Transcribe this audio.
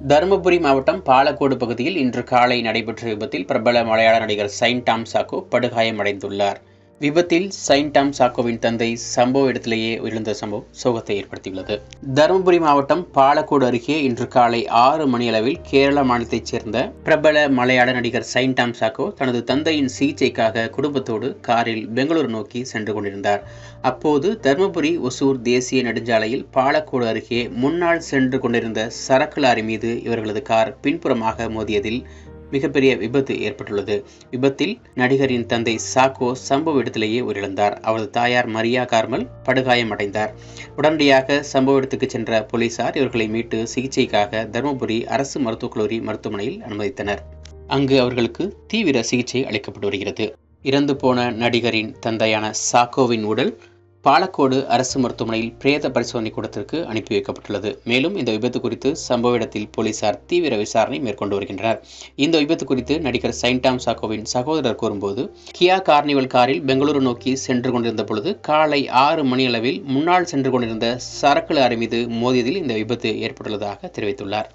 தருமபுரி மாவட்டம் பாலக்கோடு பகுதியில் இன்று காலை நடைபெற்ற விபத்தில் பிரபல மலையாள நடிகர் சைன் டாம் சாக்கோ படுகாயமடைந்துள்ளார். விபத்தில் சைன் டாம் சாக்கோவின் தந்தை சம்பவ இடத்திலேயே உயிரிழந்த சம்பவம் சோகத்தை ஏற்படுத்தியுள்ளது. தருமபுரி மாவட்டம் பாலக்கோடு அருகே இன்று காலை ஆறு மணியளவில் கேரள மாநிலத்தைச் சேர்ந்த பிரபல மலையாள நடிகர் சைன் டாம் சாக்கோ தனது தந்தையின் சிகிச்சைக்காக குடும்பத்தோடு காரில் பெங்களூரு நோக்கி சென்று கொண்டிருந்தார். அப்போது தருமபுரி ஒசூர் தேசிய நெடுஞ்சாலையில் பாலக்கோடு அருகே முன்னால் சென்று கொண்டிருந்த சரக்கு லாரி மீது இவர்களது கார் பின்புறமாக மோதியதில் மிகப்பெரிய விபத்து ஏற்பட்டுள்ளது. விபத்தில் நடிகரின் தந்தை சாக்கோ சம்பவ இடத்திலேயே உயிரிழந்தார். அவரது தாயார் மரியா கார்மல் படுகாயமடைந்தார். உடனடியாக சம்பவ இடத்துக்கு சென்ற போலீசார் இவர்களை மீட்டு சிகிச்சைக்காக தருமபுரி அரசு மருத்துவக் கல்லூரி மருத்துவமனையில் அனுமதித்தனர். அங்கு அவர்களுக்கு தீவிர சிகிச்சை அளிக்கப்பட்டு வருகிறது. இறந்து போன நடிகரின் தந்தையான சாக்கோவின் உடல் பாலக்கோடு அரசு மருத்துவமனையில் பிரேத பரிசோதனை கூடத்திற்கு அனுப்பி வைக்கப்பட்டுள்ளது. மேலும் இந்த விபத்து குறித்து சம்பவ இடத்தில் போலீசார் தீவிர விசாரணை மேற்கொண்டு வருகின்றனர். இந்த விபத்து குறித்து நடிகர் சைன்டாம் சாக்கோவின் சகோதரர் கூறும்போது கியா கார்னிவல் காரில் பெங்களூரு நோக்கி சென்று கொண்டிருந்த பொழுது காலை ஆறு மணியளவில் முன்னால் சென்று கொண்டிருந்த சரக்கு லாரி மீது மோதியதில் இந்த விபத்து ஏற்பட்டுள்ளதாக தெரிவித்துள்ளார்.